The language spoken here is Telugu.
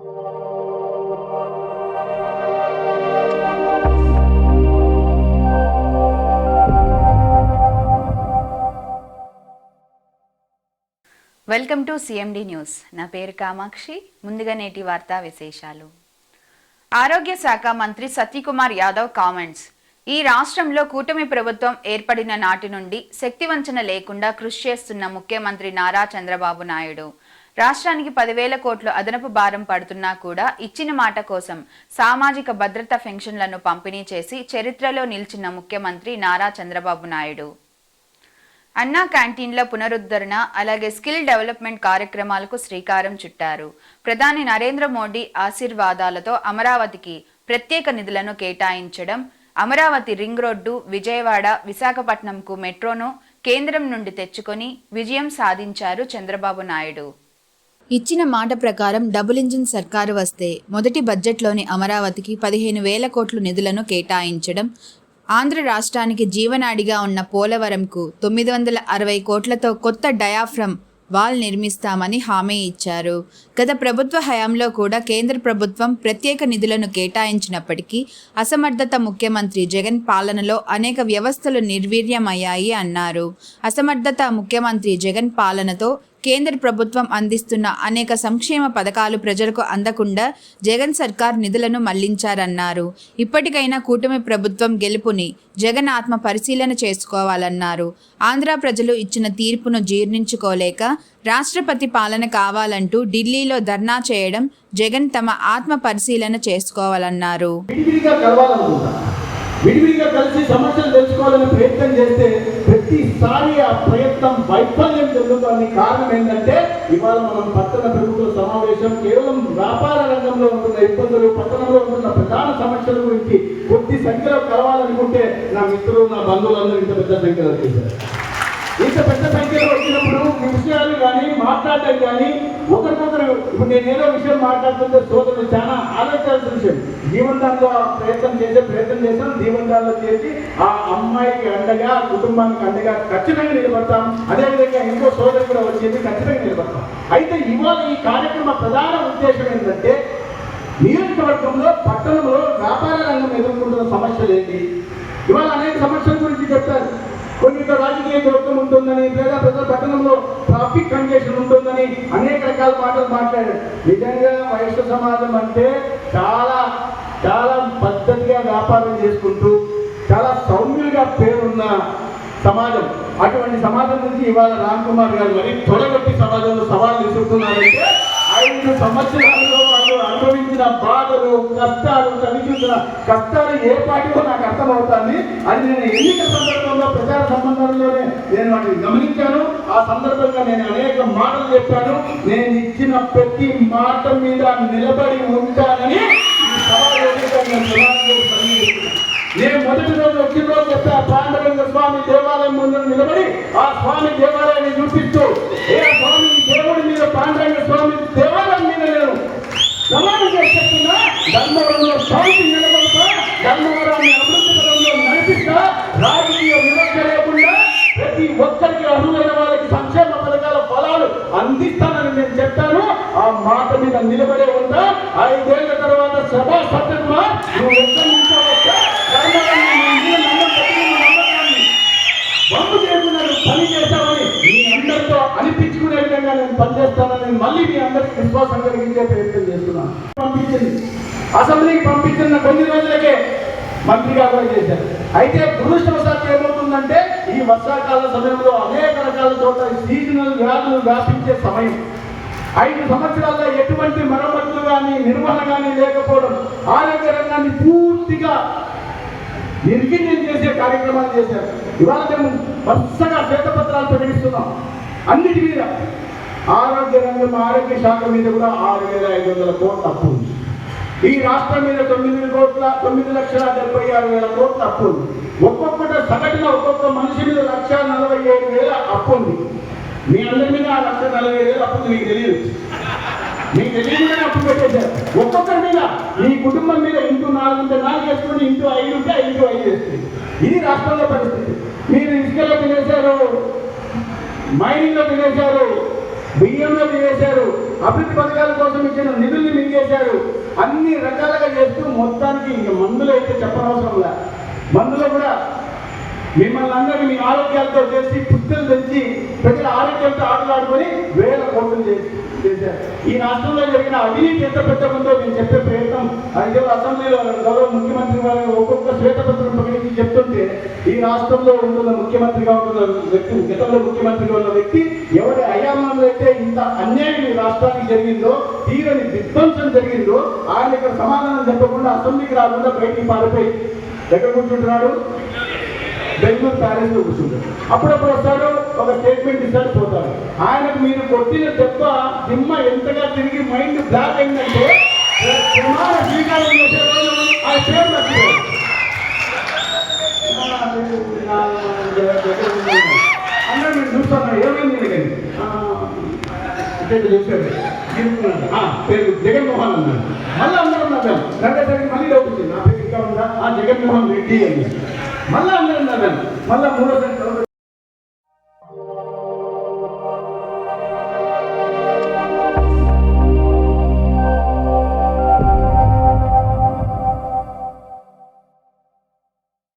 Welcome to CMD news. నా పేరు కామాక్షి. ముందుగా నేటి వార్తా విశేషాలు. ఆరోగ్య శాఖ మంత్రి సత్యకుమార్ యాదవ్ కామెంట్స్. ఈ రాష్ట్రంలో కూటమి ప్రభుత్వం ఏర్పడిన నాటి నుండి శక్తివంచన లేకుండా కృషి చేస్తున్న ముఖ్యమంత్రి నారా చంద్రబాబు నాయుడు. రాష్ట్రానికి పదివేల కోట్లు అదనపు భారం పడుతున్నా కూడా ఇచ్చిన మాట కోసం సామాజిక భద్రత పెన్షన్లను పంపిణీ చేసి చరిత్రలో నిలిచిన ముఖ్యమంత్రి నారా చంద్రబాబు నాయుడు. అన్నా క్యాంటీన్ల పునరుద్ధరణ అలాగే స్కిల్ డెవలప్మెంట్ కార్యక్రమాలకు శ్రీకారం చుట్టారు. ప్రధాని నరేంద్ర మోడీ ఆశీర్వాదాలతో అమరావతికి ప్రత్యేక నిధులను కేటాయించడం అమరావతి రింగ్ రోడ్డు విజయవాడ విశాఖపట్నంకు మెట్రోను కేంద్రం నుండి తెచ్చుకొని విజయం సాధించారు చంద్రబాబు నాయుడు. ఇచ్చిన మాట ప్రకారం డబుల్ ఇంజిన్ సర్కారు వస్తే మొదటి బడ్జెట్లోని అమరావతికి పదిహేను వేల కోట్లు నిధులను కేటాయించడం ఆంధ్ర రాష్ట్రానికి జీవనాడిగా ఉన్న పోలవరంకు తొమ్మిది వందల అరవై కోట్లతో కొత్త డయాఫ్రమ్ వాల్ నిర్మిస్తామని హామీ ఇచ్చారు. గత ప్రభుత్వ హయాంలో కూడా కేంద్ర ప్రభుత్వం ప్రత్యేక నిధులను కేటాయించినప్పటికీ అసమర్థత ముఖ్యమంత్రి జగన్ పాలనలో అనేక వ్యవస్థలు నిర్వీర్యమయ్యాయి అన్నారు. అసమర్థత ముఖ్యమంత్రి జగన్ పాలనతో కేంద్ర ప్రభుత్వం అందిస్తున్న అనేక సంక్షేమ పథకాలు ప్రజలకు అందకుండా జగన్ సర్కార్ నిధులను మళ్ళించారన్నారు. ఇప్పటికైనా కూటమి ప్రభుత్వం గెలుపుని జగన్ ఆత్మ పరిశీలన చేసుకోవాలన్నారు. ఆంధ్ర ప్రజలు ఇచ్చిన తీర్పును జీర్ణించుకోలేక రాష్ట్రపతి పాలన కావాలంటూ ఢిల్లీలో ధర్నా చేయడం జగన్ తమ ఆత్మ పరిశీలన చేసుకోవాలన్నారు. విడివిడిగా కలిసి సమస్యలు తెలుసుకోవాలని ప్రయత్నం చేస్తే ప్రతిసారి ఆ ప్రయత్నం వైఫల్యం చెందుతుంది కారణం ఏంటంటే ఇవాళ మనం పట్టణ ప్రభుత్వ సమావేశం కేవలం వ్యాపార రంగంలో ఉంటున్న ఇబ్బందులు పట్టణంలో ఉంటున్న ప్రధాన సమస్యల గురించి కొద్ది సంఖ్యలో కలవాలనుకుంటే నా మిత్రులు నా బంధువులందరూ ఇంత పెద్ద సంఖ్యలో చేశారు ఇంత పెద్ద సంఖ్యలో వచ్చిన మాట్లాడటం కానీ ఒకరికొకరు ఇప్పుడు నేను ఏదో విషయం మాట్లాడుతుంటే సోదరులు చాలా ఆలోచించాల్సిన విషయం. జీవనదాంలో ప్రయత్నం చేసే ప్రయత్నం చేస్తాం జీవనదాల్లో చేసి ఆ అమ్మాయికి అండగా కుటుంబానికి అండగా ఖచ్చితంగా నిలబడతాం. అదేవిధంగా ఇంకో సోదరు కూడా వచ్చేసి ఖచ్చితంగా నిలబడతాం. అయితే ఇవాళ ఈ కార్యక్రమ ప్రధాన ఉద్దేశం ఏంటంటే నియోజకవర్గంలో పట్టణంలో వ్యాపార రంగం ఎదుర్కొంటున్న సమస్యలు ఏంటి? ఇవాళ అనేక సమస్యల గురించి చెప్తారు. కొన్ని రాజకీయ జోక్యం ఉంటుందని లేదా ప్రజల పట్టణంలో ట్రాఫిక్ కండిషన్ ఉంటుందని అనేక రకాల మాటలు మాట్లాడారు. నిజంగా వైశ్య సమాజం అంటే చాలా చాలా పద్ధతిగా వ్యాపారం చేసుకుంటూ చాలా సౌమ్యులుగా పేరున్న సమాజం. అటువంటి సమాజం నుంచి ఇవాళ రామ్ కుమార్ గారు మరి తొలగొట్టి సమాజంలో సవాళ్ళు విసురుతున్నారంటే ఐదు సంవత్సరాల్లో వాళ్ళు బాధలు కష్టాలు చవిచూసిన కష్టాలు ఏ పాటిలో నాకు అర్థమవుతుంది అది నేను ఎన్నికల సందర్భంలో ప్రచార సంబంధంలోనే నేను వాటిని గమనించాను. ఆ సందర్భంగా నేను అనేక మాటలు చెప్పాను. నేను ఇచ్చిన ప్రతి మాట మీద నిలబడి ఉంటానని నేను నేను మొదటి రోజు వచ్చిన రోజు చెప్తే పాండరంగ స్వామి దేవాలయం ముందు నిలబడి ఆ స్వామి దేవాలయాన్ని చూపిస్తూ ఏ స్వామి ఈ దేవుడి మీద పాండరంగ స్వామి దేవాలయం మీద నేను ప్రమాణం చేసి చెప్తున్నా ధర్మవరంలో శాంతి నిలబడతా ధర్మవరాన్ని అభివృద్ధి నడిపిస్తా. రాజకీయ వివక్ష లేకుండా ప్రతి ఒక్కరికి అర్హులైన వాళ్ళకి సంక్షేమ పథకాల ఫలాలు అందిస్తానని నేను చెప్పాను ఆ మాట మీద నిలబడే ఉంటా. ఐదేళ్ళు మళ్ళీ మీ అందరికి విశ్వాసం కలిగించే ప్రయత్నం చేస్తున్నాను. పంపించింది. అసెంబ్లీకి పంపించిన కొన్ని రోజులకే మంత్రిగా కూడా చేశారు. అయితే దురదృష్టవశాత్తు ఏమవుతుందంటే ఈ వర్షాకాల సమయంలో అనేక రకాల చోట్ల సీజనల్ వ్యాధులు వ్యాపించే సమయం. ఐదు సంవత్సరాల్లో ఎటువంటి మరమ్మతులు కానీ నిర్వహణ కానీ లేకపోవడం ఆరోగ్య రంగాన్ని పూర్తిగా నిర్వీర్యం చేసే కార్యక్రమాలు చేశారు. ఇవాళ మేము వరుసగా శ్వేతపత్రాలు ప్రకటిస్తున్నాం. అన్నిటి మీద ఆరోగ్య రంగం ఆరోగ్య శాఖ మీద కూడా ఆరు వేల ఐదు వందల కోట్ల అప్పు ఉంది. ఈ రాష్ట్రం మీద తొమ్మిది కోట్ల తొమ్మిది లక్షల డెబ్బై ఆరు వేల కోట్ల అప్పు ఉంది. ఒక్కొక్కటి సగటున ఒక్కొక్క మనిషి మీద లక్ష నలభై ఏడు వేల అప్పు ఉంది. మీ అందరి మీద ఆ లక్ష నలభై వేల అప్పు మీకు తెలియదు. మీకు తెలియదుగానే అప్పు పెట్టేశారు. ఒక్కొక్కరి మీద మీ కుటుంబం మీద ఇంటూ నాలుగు ఉంటే నాలుగు వేసుకోండి ఇంటూ ఐదు ఉంటే ఇంటూ ఐదు వేసుకోండి. ఇది రాష్ట్రంలో పరిస్థితి. మీరు ఇసుకలో తినేశారు మైనింగ్లో తినేశారు బియ్యంలో తినేశారు అభివృద్ధి పథకాల కోసం ఇచ్చిన నిధుల్ని మింగేశారు. అన్ని రకాలుగా చేస్తూ మొత్తానికి ఇంక మందులు అయితే చెప్పనవసరం లే. కూడా మిమ్మల్ని అందరినీ మీ ఆరోగ్యాలతో చేసి పుస్తలు తెచ్చి ప్రజల ఆరోగ్యంతో ఆటలాడుకొని చేశారు ఈ రాష్ట్రంలో జరిగిన అవినీతి ఎంత పెద్ద ఉందో నేను చెప్పే ప్రయత్నం అయితే అసెంబ్లీలో గౌరవ ముఖ్యమంత్రి వారి ఒక్కొక్క శ్వేతపత్రం ప్రకటించి చెప్తుంటే ఈ రాష్ట్రంలో ఉంటున్న ముఖ్యమంత్రిగా ఉంటున్న వ్యక్తి గతంలో ముఖ్యమంత్రిగా ఉన్న వ్యక్తి ఎవరి అయామంలో అయితే ఇంత అన్యాయం ఈ రాష్ట్రానికి జరిగిందో తీరని విధ్వంసం జరిగిందో ఆయన ఇక్కడ సమాధానం చెప్పకుండా అసెంబ్లీకి రాకుండా బయటికి పారిపోయి ఎక్కడ కూర్చుంటున్నాడు. బెంగళూరు ప్యాలెస్లో కూర్చుంటాడు అప్పుడప్పుడు వస్తాడు ఒక స్టేట్మెంట్ ఇస్తాడు పోతాడు. ఆయనకు మీరు కొట్టిన దెబ్బ దిమ్మ ఎంతగా తిరిగి మైండ్ బ్లాక్ అయిందంటే ప్రమాణ స్వీకారం చేసే రోజు ఆ పేరు మర్చిపోయాడు. నేను చూస్తాను ఏమైంది అంటే ఆ, పేరు జగన్మోహన్ అన్నాడు. మళ్ళీ అందరూ నవ్వాను మళ్ళీ డౌట్ వచ్చింది నా పేరు ఇంకా ఉందా? ఆ జగన్మోహన్ రెడ్డి అని. మళ్ళీ అందరూ నవ్వాను మళ్ళీ మూడోసారి